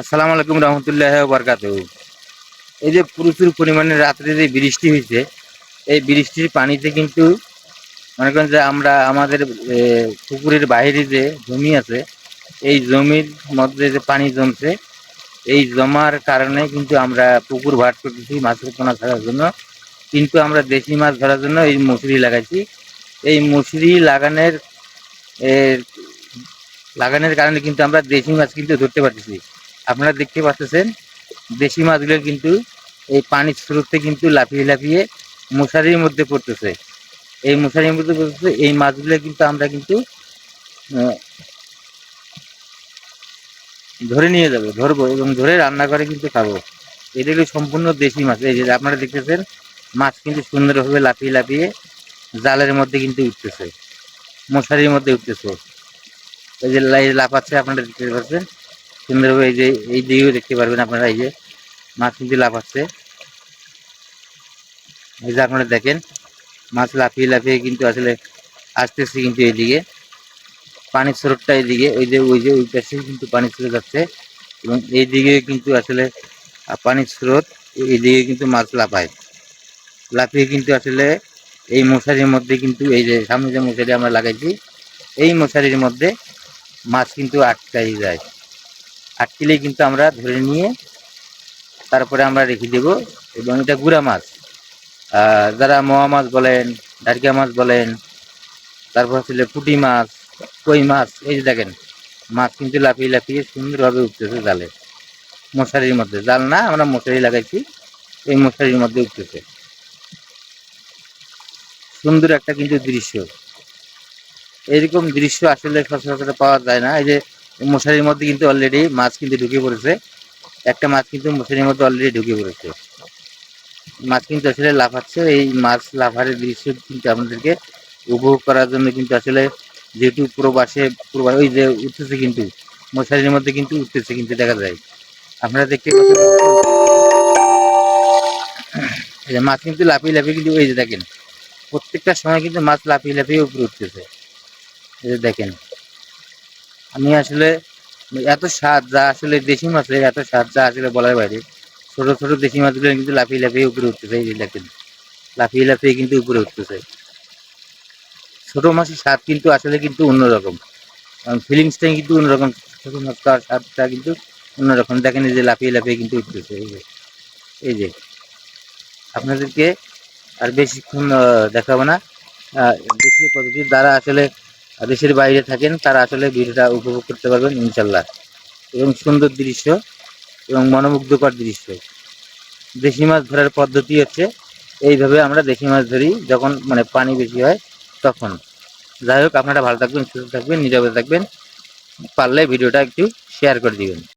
আসসালামু আলাইকুম রহমতুল্লাহ বরকাত এই যে প্রচুর পরিমাণে রাত্রে যে বৃষ্টি হয়েছে এই বৃষ্টির পানিতে কিন্তু মনে করেন যে আমরা আমাদের পুকুরের বাইরে যে জমি আছে, এই জমির মধ্যে যে পানি জমছে, এই জমার কারণে কিন্তু আমরা পুকুর ভাট করতেছি মাছের পোনা ছাড়ার জন্য। কিন্তু আমরা দেশি মাছ ধরার জন্য এই মশুরি লাগাইছি। এই মশুরি লাগানোর লাগানোর কারণে কিন্তু আমরা দেশি মাছ কিন্তু ধরতে পারতেছি। আপনারা দেখতে পাচ্ছেন, দেশি মাছগুলো কিন্তু এই পানির স্রোতে কিন্তু লাফিয়ে লাফিয়ে মশারির মধ্যে পড়তেছে। এই মশারির মধ্যে পড়তেছে, এই মাছগুলো কিন্তু আমরা কিন্তু ধরে নিয়ে যাব, ধরবো এবং ধরে রান্না করে কিন্তু খাব। এটা হলো সম্পূর্ণ দেশি মাছ। এই যে আপনারা দেখতেছেন, মাছ কিন্তু সুন্দরভাবে লাফিয়ে লাফিয়ে জালের মধ্যে কিন্তু উঠতেছে, মশারির মধ্যে উঠতেছে। এই যে লাফাচ্ছে, আপনারা দেখতে পাচ্ছেন। সুন্দরভাবে এই যে, এই দিকেও দেখতে পারবেন আপনারা, এই যে মাছ কিন্তু লাফাচ্ছে। এই যে আপনারা দেখেন, মাছ লাফিয়ে লাফিয়ে কিন্তু আসলে আসতেছে কিন্তু এইদিকে। পানির স্রোতটা এইদিকে, ওই যে ওই যে, ওই পাশে কিন্তু পানির স্রোত যাচ্ছে। এবং এইদিকে কিন্তু আসলে পানির স্রোত, এইদিকে কিন্তু মাছ লাফায়। লাফিয়ে কিন্তু আসলে এই মশারির মধ্যে কিন্তু, এই যে, সামনে যে মশারি আমরা লাগাইছি, এই মশারির মধ্যে মাছ কিন্তু আটকাই যায়। আটকিলেই কিন্তু আমরা ধরে নিয়ে তারপরে আমরা রেখে দেব এবং এটা গুড়া মাছ। যারা মোয়া মাছ বলেন ডারকা মাছ বলেন, তারপর হচ্ছে পুঁটি মাছ, কই মাছ, এই যে দেখেন, মাছ কিন্তু লাফিয়ে লাফিয়ে সুন্দরভাবে উঠতেছে জালে। মশারির মধ্যে, জাল না, আমরা মশারি লাগাইছি, এই মশারির মধ্যে উঠতেছে। সুন্দর একটা কিন্তু দৃশ্য। এরকম দৃশ্য আসলে সচরাচর পাওয়া যায় না। এই যে মশারির মধ্যে কিন্তু অলরেডি মাছ কিন্তু ঢুকে পড়েছে। একটা মাছ কিন্তু মশারির মধ্যে অলরেডি ঢুকে পড়েছে। মাছ কিন্তু আসলে লাফাচ্ছে, এই মাছ লাফারের দৃশ্য কিন্তু আপনাদেরকে উপভোগ করার জন্য কিন্তু আসলে যেহেতু প্রবাসে প্রবাস ওই যে উঠতেছে কিন্তু, মশারির মধ্যে কিন্তু উঠতেছে কিন্তু দেখা যায়। আপনারা দেখতে পাচ্ছেন মাছ কিন্তু লাফিয়ে লাফিয়ে কিন্তু ওই যে দেখেন, প্রত্যেকটা সময় কিন্তু মাছ লাফিয়ে লাফিয়ে উপরে উঠতেছে। এই যে দেখেন আমি আসলে এত স্বাদ, যা আসলে দেশি মাছের এত স্বাদ যা আসলে বলার বাইরে। ছোট ছোট দেশি মাছগুলো কিন্তু লাফিয়ে লাফিয়ে উপরে উঠতেছে, এই দেখেন। লাফিয়ে লাফিয়ে কিন্তু উপরে উঠতেছে। ছোট মাছের স্বাদ কিন্তু আসলে কিন্তু অন্যরকম। কারণ ফিলিংসটাই কিন্তু অন্যরকম। ছোট মাছটার স্বাদটা কিন্তু অন্যরকম। দেখেন এই যে লাফিয়ে লাফিয়ে কিন্তু উঠতেছে, এই যে। এই যে। আপনাদেরকে আর বেশিক্ষণ দেখাবো না। দেশীয় পদ্ধতি দ্বারা আসলে দেশের বাইরে থাকেন, তারা আসলে ভিডিওটা উপভোগ করতে পারবেন, ইনশাল্লাহ। এবং সুন্দর দৃশ্য এবং মনোমুগ্ধকর দৃশ্য। দেশি মাছ ধরার পদ্ধতি হচ্ছে, এইভাবে আমরা দেশি মাছ ধরি, যখন মানে পানি বেশি হয়, তখন। যাই হোক, আপনারা ভালো থাকবেন, সুস্থ থাকবেন, নিরাপদে থাকবেন। পারলে ভিডিওটা একটু শেয়ার করে দিবেন।